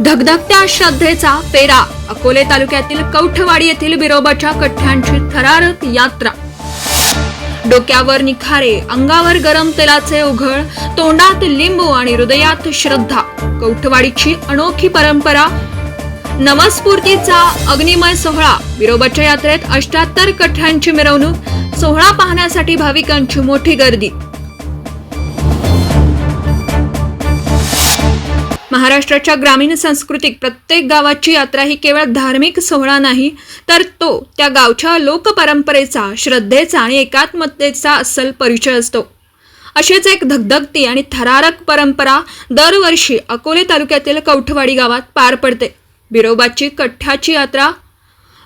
धगधगत्या श्रद्धेचा पेरा अकोले तालुक्यातील कौठवाडी येथील बिरोबाच्या कठ्ठ्यांची थरारक यात्रा. डोक्यावर निखारे अंगावर गरम तेलाचे उघळ तोंडात लिंबू आणि हृदयात श्रद्धा. कौठवाडीची अनोखी परंपरा नमस्फूर्तीचा अग्निमय सोहळा. बिरोबाच्या यात्रेत अष्ट्याहत्तर कठ्ठ्यांची मिरवणूक सोहळा पाहण्यासाठी भाविकांची मोठी गर्दी. महाराष्ट्राच्या ग्रामीण संस्कृतीत प्रत्येक गावाची यात्रा ही केवळ धार्मिक सोहळा नाही तर तो त्या गावच्या लोकपरंपरेचा श्रद्धेचा आणि एकात्मतेचा अस्सल परिचय असतो. अशीच एक धगधगती आणि थरारक परंपरा दरवर्षी अकोले तालुक्यातील कौठवाडी गावात पार पडते. बिरोबाची कठ्ठ्याची यात्रा.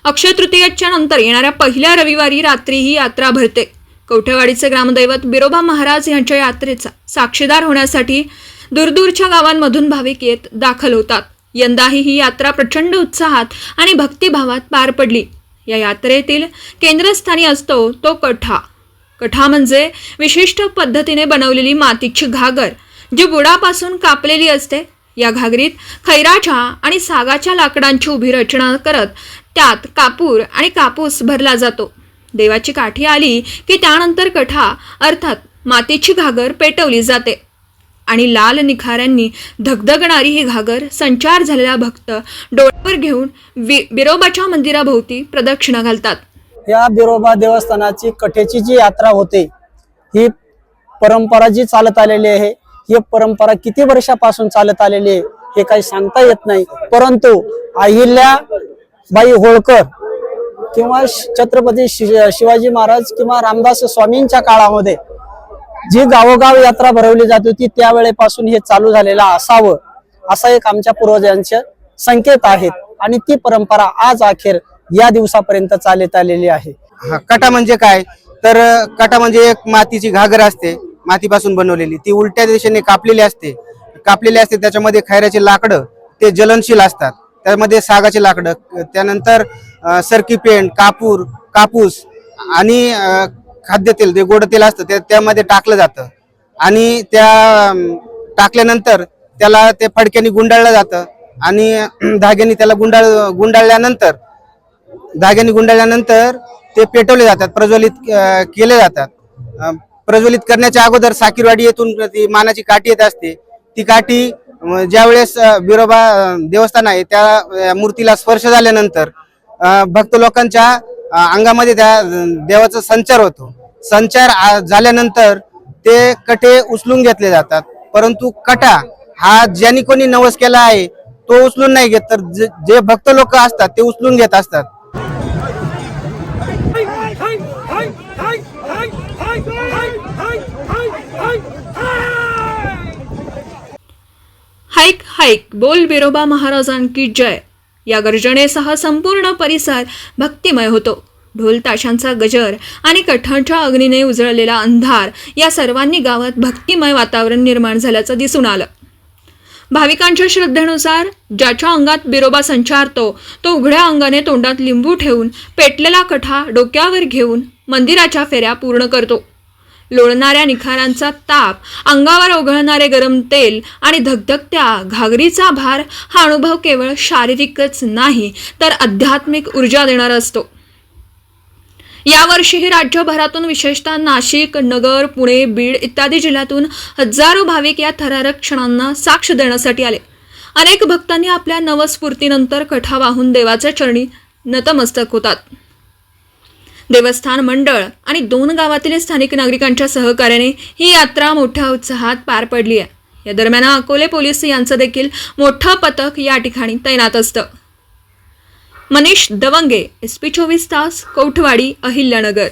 अक्षय तृतीयाच्या नंतर येणाऱ्या पहिल्या रविवारी रात्री ही यात्रा भरते. कवठेवाडीचे ग्रामदैवत बिरोबा महाराज यांच्या यात्रेचा साक्षीदार होण्यासाठी दूरदूरच्या गावांमधून भाविक येत दाखल होतात. यंदाही ही यात्रा प्रचंड उत्साहात आणि भक्तिभावात पार पडली. या यात्रेतील केंद्रस्थानी असतो तो कठा. कठा म्हणजे विशिष्ट पद्धतीने बनवलेली मातीची घागर जी बुडापासून कापलेली असते. या घागरीत खैराच्या आणि सागाच्या लाकडांची उभी रचना करत त्यात कापूर आणि कापूस भरला जातो. देवाची काठी आली की त्यानंतर कठा अर्थात मातीची घागर पेटवली जाते. आणि लाल निखाऱ्यांनी धगधगणारी ही घागर संचार झालेला भक्त डोळ्यावर घेऊन वि बिरोबाच्या मंदिराभोवती प्रदक्षिणा घालतात. या बिरोबा देवस्थानाची कठेची जी यात्रा होते ही परंपरा जी चालत आलेली आहे ही परंपरा किती वर्षापासून चालत आलेली आहे हे काही सांगता येत नाही. परंतु अहिल्या बाई होळकर किंवा छत्रपती शिवाजी महाराज किंवा रामदास स्वामींच्या काळामध्ये जी गावोगाव यात्रा भरवली जात होती त्यावेळेपासून हे चालू झालेलं असावं असा एक आमच्या पूर्वजांचे संकेत आहेत. आणि ती परंपरा आज अखेर या दिवसापर्यंत चालत आलेली आहे. कटा म्हणजे काय? तर कटा म्हणजे एक मातीची घागर असते मातीपासून बनवलेली. ती उलट्या दिशेने कापलेली असते. कापलेली असते त्याच्यामध्ये खैऱ्याचे लाकडं ते ज्वलनशील असतात. त्यामध्ये सागाचे लाकडं त्यानंतर सरकी पेंट कापूर कापूस आणि खाद्यतेल जे गोड तेल असतं ते त्यामध्ये टाकलं जातं. आणि त्या टाकल्यानंतर त्याला ते फडक्याने गुंडाळलं जातं. आणि धाग्याने त्याला गुंडाळ गुंडाळल्यानंतर धाग्याने गुंडाळल्यानंतर ते पेटवले जातात प्रज्वलित केले जातात. प्रज्वलित करण्याच्या अगोदर साकीरवाडी येथून ती मानाची काठी येत असते. ती काठी ज्यावेळेस विरोबा बिरोबा देवस्थान आहे त्या मूर्तीला स्पर्श झाल्यानंतर भक्त लोकांच्या अंगामध्ये त्या देवाचा संचार होतो. संचार आ- झाल्यानंतर ते कटे उचलून घेतले जातात. परंतु कटा हा ज्यांनी कोणी नवस केला आहे तो उचलून नाही घेत. तर जे- जे भक्त लोक असतात ते उचलून घेत असतात. हाईक हाईक. बोल बिरोबा महाराजांकी जय. या गर्जनेसह संपूर्ण परिसर भक्तिमय होतो. ढोल ताशांचा गजर आणि कठांच्या अग्नीने उजळलेला अंधार या सर्वांनी गावात भक्तिमय वातावरण निर्माण झाल्याचं दिसून आलं. भाविकांच्या श्रद्धेनुसार ज्याच्या अंगात बिरोबा संचारतो तो उघड्या अंगाने तोंडात लिंबू ठेवून पेटलेला कठा डोक्यावर घेऊन मंदिराच्या फेऱ्या पूर्ण करतो. लोळणाऱ्या निखारांचा ताप अंगावर ओघळणारे गरम तेल आणि धगधगत्या घागरीचा भार हा अनुभव केवळ शारीरिकच नाही तर आध्यात्मिक ऊर्जा देणारा असतो. यावर्षीही राज्यभरातून विशेषतः नाशिक नगर पुणे बीड इत्यादी जिल्ह्यातून हजारो भाविक या थरारक क्षणांना साक्ष देण्यासाठी आले. अनेक भक्तांनी आपल्या नवस्फूर्तीनंतर कठा वाहून देवाच्या चरणी नतमस्तक होतात. देवस्थान मंडळ आणि दोन गावातील स्थानिक नागरिकांच्या सहकार्याने ही यात्रा मोठ्या उत्साहात पार पडली आहे. या दरम्यान अकोले पोलीस यांचं देखील मोठं पथक या ठिकाणी तैनात असतं. मनीष दवंगे एस पी चोवीस तास कौठवाडी अहिल्यानगर.